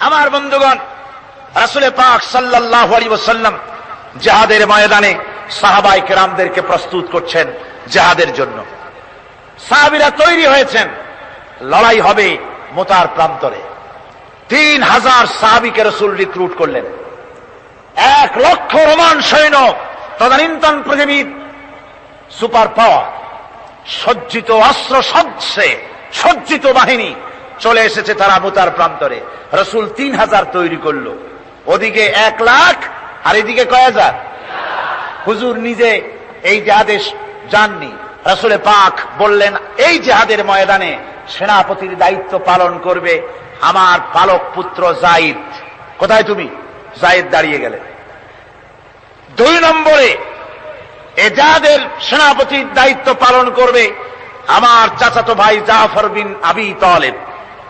আমার বন্ধুগণ, রাসুলে পাক সাল্লাহ আলী জাহাদের ময়দানে সাহাবাই কেরামদেরকে প্রস্তুত করছেন জাহাদের জন্য। সাহাবিরা তৈরি হয়েছেন, লড়াই হবে মোতার প্রান্তরে। তিন হাজার সাহাবিকে রসুল রিক্রুট করলেন। এক লক্ষ রোমান সৈন্য, তদানীন্তন পৃথিবীর সুপার পাওয়ার, সজ্জিত অস্ত্র সজ্জে, সজ্জিত বাহিনী চলে এসেছে তারা মোতার প্রান্তরে। রসুল তিন হাজার তৈরি করল। ওদিকে এক লাখ, আর এদিকে কয় হাজার? হুজুর নিজে এই জাহাদে যাননি। রসুলে পাক বললেন, এই জেহাদের ময়দানে সেনাপতির দায়িত্ব পালন করবে আমার পালক পুত্র জাইদ। কোথায় তুমি? জাইদ দাঁড়িয়ে গেলে। দুই নম্বরে এজাদের সেনাপতির দায়িত্ব পালন করবে আমার চাচাতো ভাই জাফর বিন আবি তলেব।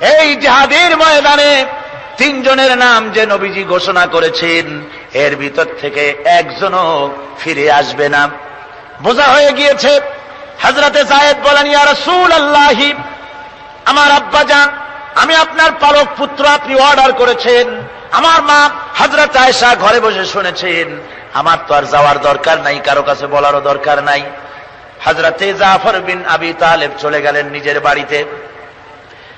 এই জেহাদের ময়দানে তিনজনের নাম যে নবীজি ঘোষণা করেছেন, এর ভিতর থেকে একজনও ফিরে আসবে না। বোঝা হয়ে গিয়েছে হাজরাতে জায়েদ বলেন আমার আব্বা যান, আমি আপনার পালক পুত্র আপনি অর্ডার করেছেন, আমার মা হাজরত আয়েশা ঘরে বসে শুনেছেন, আমার তো আর যাওয়ার দরকার নাই, কারও কাছে বলারও দরকার নাই। হাজরাতে জাফর বিন আবি তালেব চলে গেলেন নিজের বাড়িতে।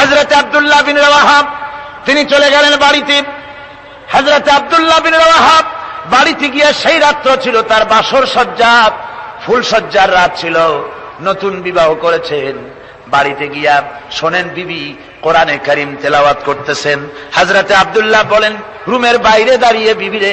হজরত আবদুল্লাহ বিন রাহাব তিনি চলে গেলেন বাড়িতে। হজরত আবদুল্লাহ বিন রাহাব বাড়িতে গিয়ে সেই রাত্র ছিল, তার বাসর সজ্জা, ফুল সজ্জার রাত ছিল। নতুন বিবাহ করেছেন। বাড়িতে গিয়া শোনেন বিবি কোরআনে করিম তেলাওয়াত করতেছেন। হাজরাতে আবদুল্লাহ বলেন, রুমের বাইরে দাঁড়িয়ে বিবিরে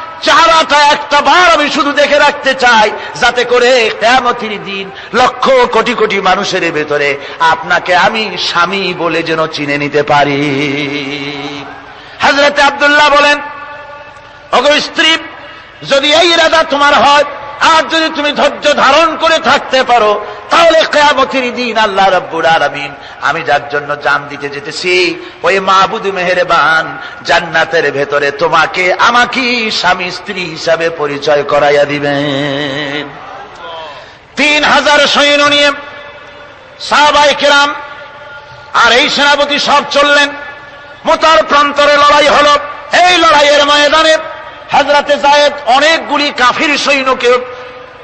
চেহারাটা একটা বার আমি শুধু দেখে রাখতে চাই, যাতে করে কেমতির দিন লক্ষ কোটি কোটি মানুষের ভেতরে আপনাকে আমি স্বামী বলে যেন চিনে নিতে পারি। হাজরতে আবদুল্লাহ বলেন অগ স্ত্রী, যদি এই রাজা তোমার হয় আর যদি তুমি ধৈর্য ধারণ করে থাকতে পারো, তাহলে কেয়ামতির দিন আল্লাহ রব্বুর আলমিন, আমি যার জন্য জান দিতে যেতেছি, ওই মাহবুদ মেহেরবান জান্নাতের ভেতরে তোমাকে আমাকে স্বামী স্ত্রী হিসাবে পরিচয় করাইয়া দিবেন। তিন হাজার সৈন্য নিয়ে সাহাবাই কেরাম আর এই সেনাপতি সব চললেন। মোতার প্রান্তরে লড়াই হল। এই লড়াইয়ের ময়দানে হাজরাতে জায়েদ অনেকগুলি কাফির সৈন্যকে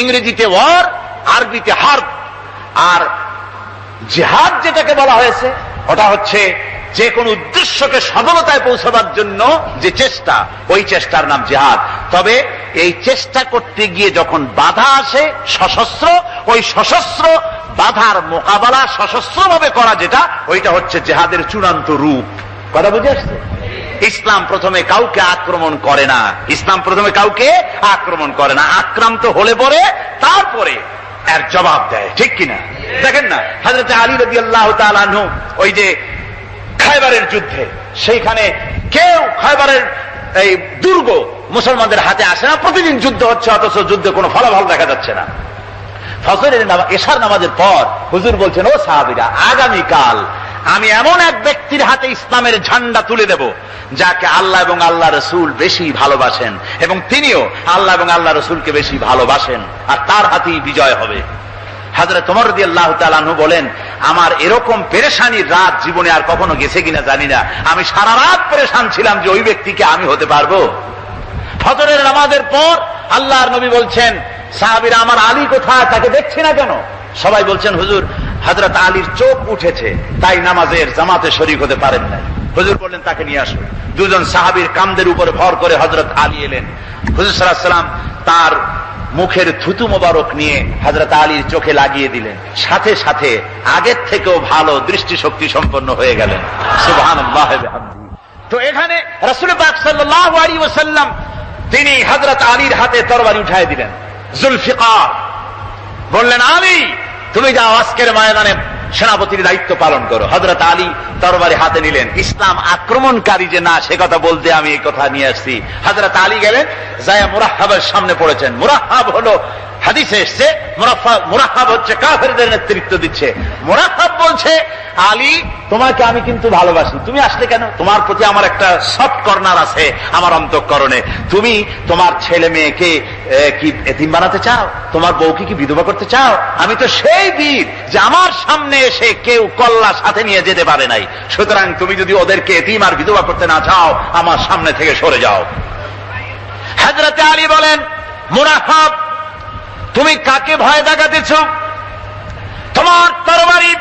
ইংরেজিতে ওয়ার, আরবিতে হার্ব। আর জেহাদ যেটাকে বলা হয়েছে, ওটা হচ্ছে যে কোন উদ্দেশ্যকে সফলতায় পৌঁছাবার জন্য যে চেষ্টা, ওই চেষ্টার নাম জেহাদ। তবে এই চেষ্টা করতে গিয়ে যখন বাধা আসে, সশস্ত্র, ওই সশস্ত্র বাধার মোকাবেলা সশস্ত্রভাবে করা যেটা, ওইটা হচ্ছে জেহাদের চূড়ান্ত রূপ। কথা বুঝে আসছে? ইসলাম প্রথমে কাউকে আক্রমণ করে না। ইসলাম প্রথমে কাউকে আক্রমণ করে না। আক্রান্ত হলে পরে তারপরে এর জবাব দেয়। ঠিক কিনা? দেখেন না হাজরত আলী রবি আল্লাহ ওই যে খাইবারের যুদ্ধে, সেইখানে কেউ খাইবারের এই দুর্গ মুসলমানদের হাতে আসে না। প্রতিদিন যুদ্ধ হচ্ছে, অথচ যুদ্ধে কোনো ফলাফল দেখা যাচ্ছে না। ফজরের এশার নামাজের পর হুজুর বলছেন, ও সাহাবিরা, আগামীকাল আমি এমন এক ব্যক্তির হাতে ইসলামের ঝান্ডা তুলে দেব, যাকে আল্লাহ এবং আল্লাহ রসুল বেশি ভালোবাসেন, এবং তিনিও আল্লাহ এবং আল্লাহ রসুলকে বেশি ভালোবাসেন, আর তার হাতেই বিজয় হবে। হাজরে তোমার দিয়ে আল্লাহ তালু বলেন, আমার এরকম পেরেশানির রাত জীবনে আর কখনো গেছে কিনা জানি না। আমি সারা রাত পেরেশান ছিলাম যে ওই ব্যক্তিকে আমি হতে পারব। ফজরের নামাজের পর আল্লাহর নবী বলছেন, সাহাবিরা আমার আলী কোথায়? তাকে দেখছি না কেন? সবাই বলছেন, হুজুর হজরত আলীর চোখ উঠেছে, তাই নামাজের জামাতে শরিক হতে পারেন নাই। হুজুর বললেন, তাকে নিয়ে আসো দুজন সাহাবির কামদের উপরে ভর করে হজরত আলী এলেন। হুজুর সাল্লাম তার মুখের থুতু মোবারক নিয়ে হজরত আলীর চোখে লাগিয়ে দিলেন। সাথে সাথে আগের থেকেও ভালো দৃষ্টিশক্তি সম্পন্ন হয়ে গেলেন। তো এখানে রসুল পাক তিনি হজরত আলীর হাতে তরবারি উঠাই দিলেন। জুলফিকার। বললেন, আলী তুমি যাও আজকের ময়দানে সেনাপতির দায়িত্ব পালন করো। হজরত আলী তরবারি হাতে নিলেন। ইসলাম আক্রমণকারী যে না, সে কথা বলতে আমি এই কথা নিয়ে আসছি। হজরত আলী গেলেন জায়া মুরাহাবের সামনে পড়েছেন। মুরাহাব হলো হাদিসে এসছে মুরাহাব হচ্ছে কাফেরদের নেতৃত্ব দিচ্ছে। মুরাহাব বলছে, আলী, তোমাকে আমি কিন্তু ভালোবাসি। তুমি আসলে কেন? তোমার প্রতি আমার একটা সফট কর্নার আছে, আমার অন্তঃকরণে। তুমি তোমার ছেলে মেয়েকে কি এতিম বানাতে চাও? তোমার বউকে কি বিধবা করতে চাও? আমি তো সেই বীর যে আমার সামনে এসে কেউ কল্লা সাথে নিয়ে যেতে পারে নাই। সুতরাং তুমি যদি ওদেরকে এতিম আর বিধবা করতে না চাও, আমার সামনে থেকে সরে যাও। হাজরতে আলী বলেন মুরাহাব তুমি কাকে ভয় দেখাতেছ? তোমার তরবারি,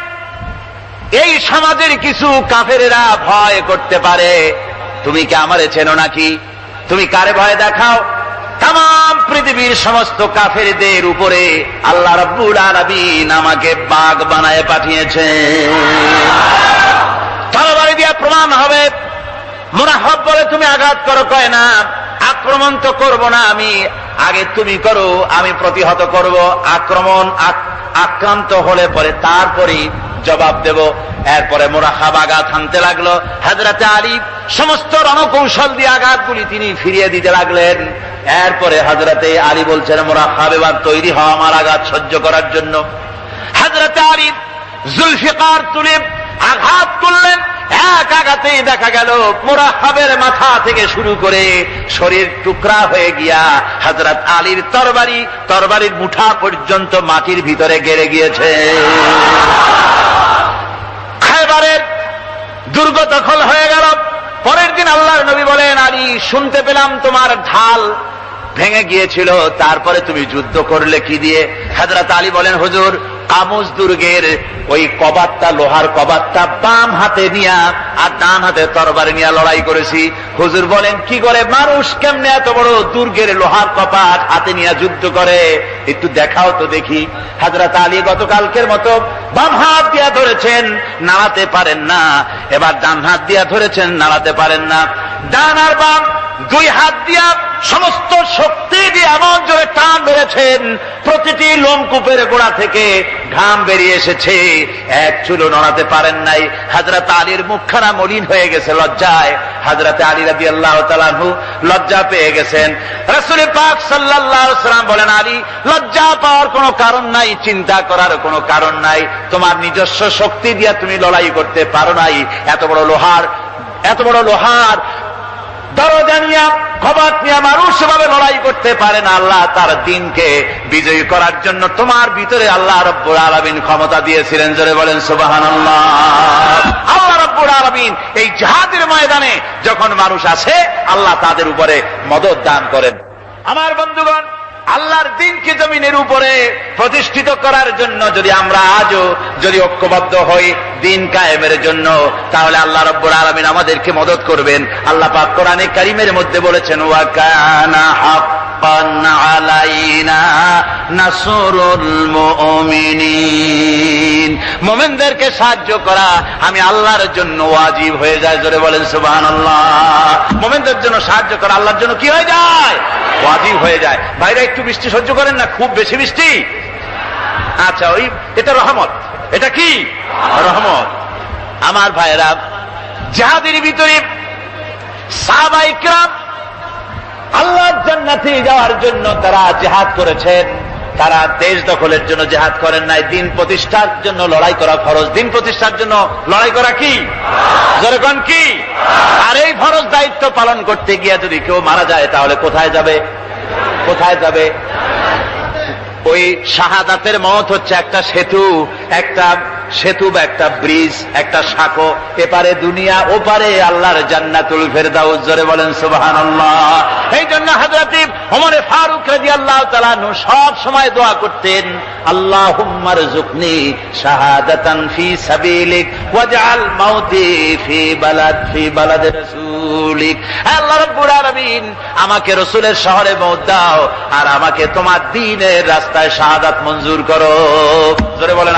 এই সমাজের কিছু কাফেরেরা ভয় করতে পারে। তুমি কি আমারে চেনো নাকি? তুমি কারে ভয় দেখাও? তাম পৃথিবীর সমস্ত কাফেরদের উপরে আল্লাহ রব্বুল আলমিন আমাকে বাঘ বানায় পাঠিয়েছে। তরবারি দিয়ে প্রমাণ হবে। মুনাহব বলে তুমি আঘাত করো, কয় না, আক্রমণ তো করব না আমি। আগে তুমি করো, আমি প্রতিহত করব। আক্রমণ আক্রান্ত হলে পরে তারপরে জবাব দেব। এরপরে মোরাহাব আঘাত হানতে লাগল। হাজরাতে আলী সমস্ত রণকৌশল দিয়ে আঘাতগুলি তিনি ফিরিয়ে দিতে লাগলেন। এরপরে হাজরাতে আলী বলছেন মোরাহাব এবার তৈরি হওয়া আমার আঘাত সহ্য করার জন্য। হাজরাতে আলী জুলফিকার তুলে আঘাত করলেন এক আঘাতেই দেখা গেল মোরাহাবের মাথা থেকে শুরু করে শরীর টুকরা হয়ে গিয়া হাজরত আলীর তরবারি, তরবারির মুঠা পর্যন্ত মাটির ভিতরে গেড়ে গিয়েছে। খাইবারের দুর্গ দখল হয়ে গেল। পরের দিন আল্লাহর নবী বলেন, আলী, শুনতে পেলাম তোমার ঢাল ভেঙে গিয়েছিল। তারপরে তুমি যুদ্ধ করলে কি দিয়ে? হাজরত আলী বলেন, হুজুর, কামুজ দুর্গের ওই কবাতটা লোহার কবাতটা বাম হাতে নিয়া আর ডান হাতে তরবারি নিয়ে লড়াই করেছি। হুজুর বলেন, কি করে? মানুষ কেমনে এত বড় দুর্গের লোহার কপাট হাতে নিয়ে যুদ্ধ করে? একটু দেখাও তো দেখি। হাজরত আলী গতকালকের মতো বাম হাত দিয়া ধরেছেন, নাড়াতে পারেন না। এবার ডান হাত দিয়া ধরেছেন, নাড়াতে পারেন না। ডান আর বাম, দুই হাত দিয়া সমস্ত শক্তি দিয়ে এমন জোরে টান বেড়েছেন প্রতিটি লোমকূপের গোড়া থেকে ঘাম বেরিয়ে এসেছে। এক চুলো নড়াতে পারেন নাই। হাজরত আলীর মুখখানা মলিন হয়ে গেছে লজ্জায়। হাজরত আলী রাদি আল্লাহ তালাহু লজ্জা পেয়ে গেছেন। রসুল পাক সাল্লাহ সাল্লাম বলেন, আলী, লজ্জা পাওয়ার কোনো কারণ নাই, চিন্তা করার কোনো কারণ নাই। তোমার নিজস্ব শক্তি দিয়ে তুমি লড়াই করতে পারো নাই। এত বড় লোহার, এত বড় লোহার দরজা নিয়ে কবাত নিয়ে মানুষ সেভাবে লড়াই করতে পারে না। আল্লাহ তার দিনকে বিজয়ী করার জন্য তোমার ভিতরে আল্লাহ রব্বুর আলমিন ক্ষমতা দিয়েছিলেন। জোরে বলেন সুবাহান আল্লাহ রব্বুর আলমিন এই জাহাদের ময়দানে যখন মানুষ আসে, আল্লাহ তাদের উপরে মদত দান করেন। আমার বন্ধুগণ আল্লাহর দিনকে জমিনের উপরে প্রতিষ্ঠিত করার জন্য যদি আমরা আজও যদি ঐক্যবদ্ধ হই, দিন কায়েমের জন্য, তাহলে আল্লাহ রব্বুর আলমিন আমাদেরকে মদত করবেন। আল্লাহ পাক কোরআনে কারিমের মধ্যে বলেছেন ওয়াকানা হাক্কান আলাইনা নাসরুল মুমিনিন। মোমেনদেরকে সাহায্য করা, আমি আল্লাহর জন্য ওয়াজিব হয়ে যায়, জোরে বলেন সুবহানাল্লাহ। মোমেনদের জন্য সাহায্য করা আল্লাহর জন্য কি হয়ে যায়? ওয়াজিব হয়ে যায়। বাইরে একটু বৃষ্টি সহ্য করেন না, খুব বেশি বৃষ্টি। আচ্ছা ওই, এটা রহমত। এটা কি? রহমত। আমার ভাইরা, যাহাদের ভিতরে সাহাবাইকরাম আল্লাহর জান্নাতে যাওয়ার জন্য তারা জেহাদ করেছেন, তারা দেশ দখলের জন্য জেহাদ করেন নাই। দিন প্রতিষ্ঠার জন্য লড়াই করা ফরজ। দিন প্রতিষ্ঠার জন্য লড়াই করা কি? যেরকম কি? আর এই ফরজ দায়িত্ব পালন করতে গিয়ে যদি কেউ মারা যায়, তাহলে কোথায় যাবে? কোথায় যাবে? ওই শাহাদাতের মত হচ্ছে একটা সেতু। একটা সেতু বা একটা ব্রিজ, একটা সাঁকো, এপারে দুনিয়া, ওপারে আল্লাহর জান্নাতুল ফেরদাউস। জোরে বলেন সুবাহান এই জন্য হাজরাতি ওমরে ফারুক রাজি আল্লাহ তালানু সব সময় দোয়া করতেন আল্লাহ হুম্মার জুকনি শাহাদাতান ফি সাবিলিক ওয়াজআল মাউতি ফি বালাদ ফি বালাদ রাসূলিক। আল্লাহ রাব্বুল আলামিন, আমাকে রসুলের শহরে মৌত দাও আর আমাকে তোমার দিনের রাস্তায় শাহাদাত মঞ্জুর করো। জোরে বলেন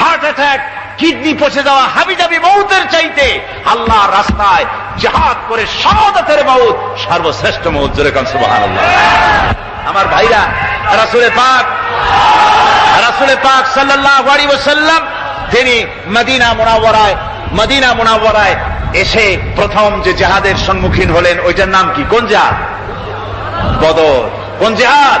heart attack, kidney পচে যাওয়া, হাবিজাবি মৌতের চাইতে আল্লাহ রাস্তায় জাহাদ করে সমাদতের মৌত সর্বশ্রেষ্ঠ মৌত, জোরে আমার ভাইরা রাসূলে পাক রাসূলে পাক সাল্লাল্লাহু আলাইহি ওয়াসাল্লাম তিনি মদিনা মুনাওয়ারায় মদিনা মুনাওয়ারায় এসে প্রথম যে জাহাদের সম্মুখীন হলেন, ওইটার নাম কি? কোন জাহাদ? বদর। কোন জেহাদ?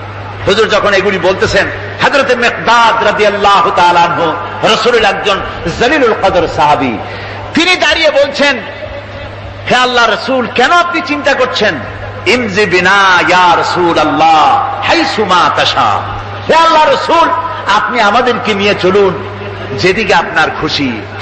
হুজুর যখন এগুলি বলতেছেন মেকদাদ রাজি আল্লাহ রসুলের একজন জলিলুল কদর সাহাবি, তিনি দাঁড়িয়ে বলছেন, হে আল্লাহ রসুল, কেন আপনি চিন্তা করছেন? ইমজি বিনা, ইয়া রসুল আল্লাহ হাই সুমা তাসা হে আল্লাহ রসুল, আপনি আমাদেরকে নিয়ে চলুন, যেদিকে আপনার খুশি।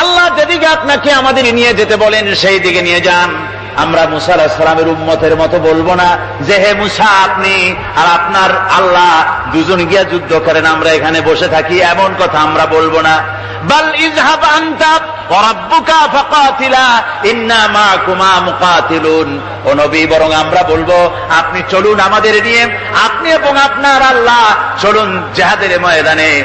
আল্লাহ যেদিকে আপনাকে আমাদের নিয়ে যেতে বলেন, সেই দিকে নিয়ে যান। আমরা মুসা আলাহিসামের উম্মতের মতো বলব না যে, হে মুসা, আপনি আর আপনার আল্লাহ দুজন গিয়া যুদ্ধ করেন, আমরা এখানে বসে থাকি, এমন কথা আমরা বলব না। বাল ইজহাব আনতা ওরাব্বুকা ফাকাতিলা, ইন্না মাকুমা মুকাতিলুন। ও নবী, বরং আমরা বলব, আপনি চলুন আমাদের নিয়ে, আপনি এবং আপনার আল্লাহ চলুন জেহাদের ময়দানে।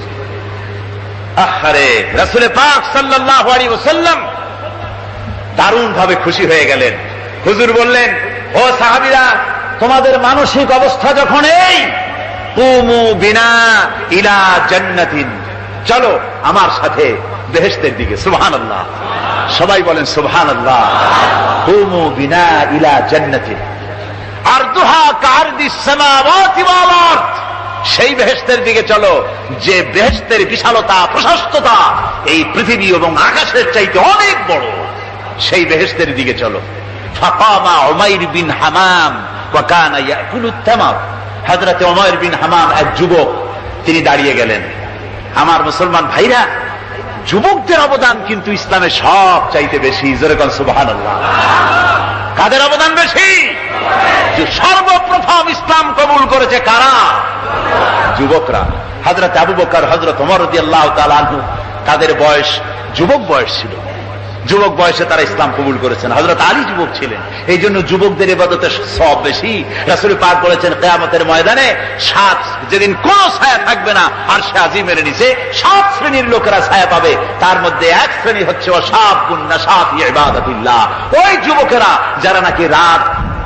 আহারে, রাসুলে পাক সাল্লাল্লাহু আলাইহি ওয়াসাল্লাম দারুণ ভাবে খুশি হয়ে গেলেন। হুজুর বললেন, ও সাহাবীরা, তোমাদের মানসিক অবস্থা যখন এই, কুমু বিনা ইলা জান্নাতিন। চলো আমার সাথে বেহেস্তের দিকে, সুবহানাল্লাহ। সবাই বলেন, সুবহানাল্লাহ। কুমু বিনা ইলা জান্নাতিন। কারদিস সামাওয়াতি ওয়াল আরদ। সেই বেহেস্তের দিকে চলো। যে বেহেস্তের বিশালতা, প্রশস্ততা এই পৃথিবী এবং আকাশের চাইতে অনেক বড়, সেই বেহেস্তের দিকে চলো। ফাকামা উমাইর বিন হামাম ওয়াকানা উমাইর বিন হামাম এক যুবক, তিনি দাঁড়িয়ে গেলেন। আমার মুসলমান ভাইরা, যুবকদের অবদান কিন্তু ইসলামের সব চাইতে বেশি। জোরে কন সুবহানাল্লাহ। কাদের অবদান বেশি? যে সর্বপ্রথম ইসলাম কবুল করেছে কারা? যুবকরা। হজরত আবু বকর হজরত অমর আল্লাহ তালু তাদের বয়স যুবক বয়স ছিল। যুবক বয়সে তারা ইসলাম কবুল করেছেন। হজরত আলী যুবক ছিলেন। এই জন্য যুবকদের এবাদতে সব বেশি। রাসুল পাক বলেছেন, কেয়ামতের ময়দানে সাত, যেদিন কোন ছায়া থাকবে না আর সে আজিমের নিচে সাত শ্রেণির লোকেরা ছায়া পাবে। তার মধ্যে এক শ্রেণি হচ্ছে অসাব গুন্না সাত ইবাদতিল্লাহ। ওই যুবকেরা যারা নাকি রাত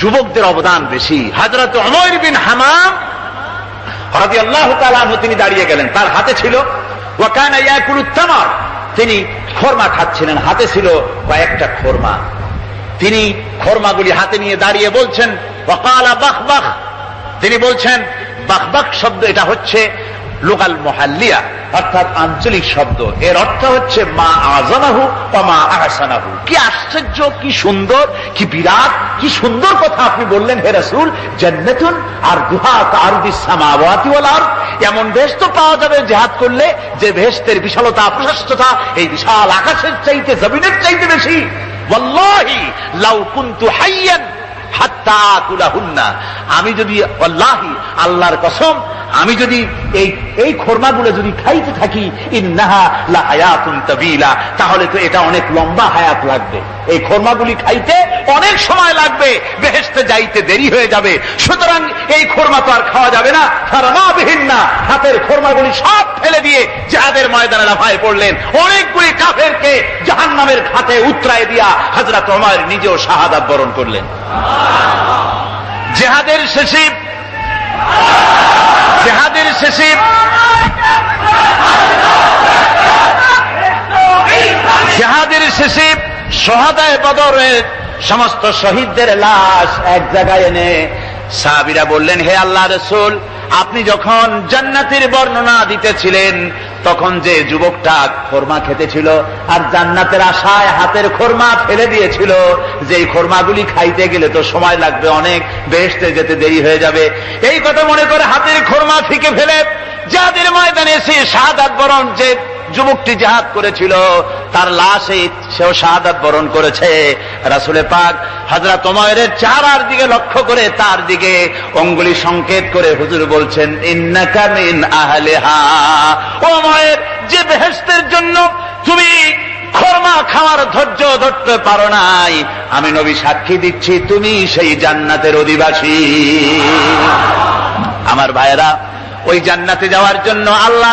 যুবকদের অবদান বেশি। হাজরত অমর বিন হামাম হরদি আল্লাহ তিনি দাঁড়িয়ে গেলেন। তার হাতে ছিল ওয়াকানা তিনি খোরমা খাচ্ছিলেন। হাতে ছিল কয়েকটা খোরমা। তিনি খোরমাগুলি হাতে নিয়ে দাঁড়িয়ে বলছেন বাখ তিনি বলছেন বাখ শব্দ এটা হচ্ছে লোকাল মহাল্লিয়া, অর্থাৎ আঞ্চলিক শব্দ। এর অর্থ হচ্ছে মা আজানাহু বা মা আহসানাহু। কি আশ্চর্য, কি সুন্দর, কি বিরাট, কি সুন্দর কথা আপনি বললেন, হে রসুল, জান্নাতুন আর দুহা আর সামাওয়াতি এমন বেশ তো পাওয়া যাবে জেহাদ করলে, যে বেহেশতের বিশালতা, প্রশস্ততা, এই বিশাল আকাশের চাইতে, জমিনের চাইতে বেশি। ওয়াল্লাহি লাউ কুনতু হাইয়ান হাত্তা কুলাহুন্না আমি যদি আল্লাহি আল্লাহর কসম আমি যদি এই এই খোরমাগুলো যদি খাইতে থাকি, ইন্নাহা তাবিলা, তাহলে তো এটা অনেক লম্বা হায়াত লাগবে। এই খোরমাগুলি খাইতে অনেক সময় লাগবে, বেহেশতে যাইতে দেরি হয়ে যাবে। সুতরাং এই খোরমা তো আর খাওয়া যাবে না। বিহীন না হাতের খোরমাগুলি সব ফেলে দিয়ে যাদের ময়দানে লাফায় পড়লেন। অনেকগুলি কাফেরকে জাহান্নামের খাতে উতরায় দিয়া হজরত ওমর নিজেও শাহাদাত বরণ করলেন। জেহাদের শেষে জেহাদের শেষে জেহাদের শেষে সহাদায় বদরের সমস্ত শহীদদের লাশ এক জায়গায় এনে সাহাবিরা বললেন, হে আল্লাহ রসুল আপনি যখন জান্নাতের বর্ণনা দিতেছিলেন, তখন যে যুবকটা খোরমা খেতেছিল আর জান্নাতের আশায় হাতের খোরমা ফেলে দিয়েছিল যে খোরমাগুলি খাইতে গেলে তো সময় লাগবে অনেক বেহেস্তে যেতে দেরি হয়ে যাবে। এই কথা মনে করে হাতের খোরমা ফিকে ফেলে, যাদের ময়দানে সে সাদ বরণ যে যুবকটি জাহাদ করেছিল, তার লাশে সেও শাহাদাত বরণ করেছে। রাসুলে পাক হাজরা তোমায়ের চারার দিকে লক্ষ্য করে তার দিকে অঙ্গুলি সংকেত করে হুজুর বলছেন ইন্নাকামিন আহলেহা। ও মায়ের যে বেহেস্তের জন্য তুমি খরমা খাওয়ার ধৈর্য ধরতে পারো নাই, আমি নবী সাক্ষী দিচ্ছি, তুমি সেই জান্নাতের অধিবাসী। আমার ভাইয়েরা, ওই জান্নাতে যাওয়ার জন্য আল্লাহ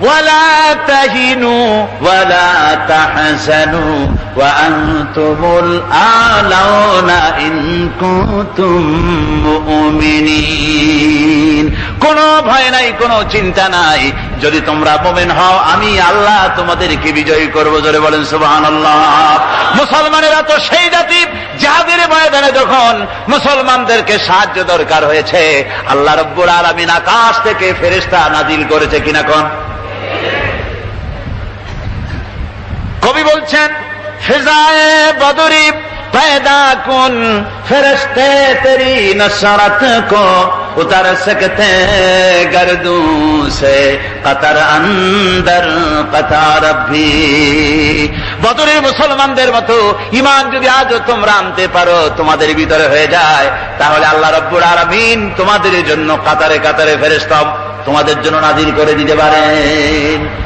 ولا تهنوا ولا تحزنوا وأنتم الأعلون إن كنتم مؤمنين কোনো ভয় নাই কোনো চিন্তা নাই যদি তোমরা মোমেন হও আমি আল্লাহ তোমাদেরকে বিজয়ী করবো জোরে বলেন সুবাহান মুসলমানেরা তো সেই জাতি যাদের ময়দানে যখন মুসলমানদেরকে সাহায্য দরকার হয়েছে আল্লাহ রব্বুর আলমিন আকাশ থেকে ফেরেস্তা নাজিল করেছে কিনা কোন কবি বলছেন, ফেজায় বদরি پیدا کن ফেরস্তে تیری نشرت কো, উতার সকতে গর্দু সে, কতর অন্দর قطار بھی বদরের মুসলমানদের মতো ইমান যদি আজও তোমরা আনতে পারো, তোমাদের ভিতরে হয়ে যায়, তাহলে আল্লাহ রব্বুর আরামিন তোমাদের জন্য কাতারে কাতারে ফেরেস্তম তোমাদের জন্য নাজির করে দিতে পারে।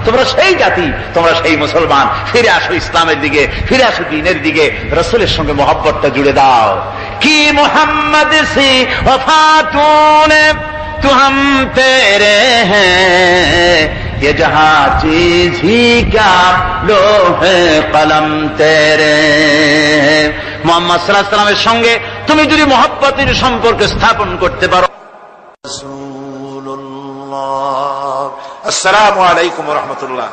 তোমরা সেই জাতি, তোমরা সেই মুসলমান। ফিরে আসো ইসলামের দিকে, ফিরে আসো দিনের দিকে। রসুলের সঙ্গে মহব্বতটা জুড়ে দাও। কি হ্যাঁ। মোহাম্মদ তুহম ওফাতুনে রে ہم تیرے ہیں یہ جہاں چیز ہی کیا لوہ قلم تیرے ہیں সঙ্গে তুমি যদি মহব্বতের সম্পর্ক স্থাপন করতে পারো। الله. السلام عليكم ورحمة الله.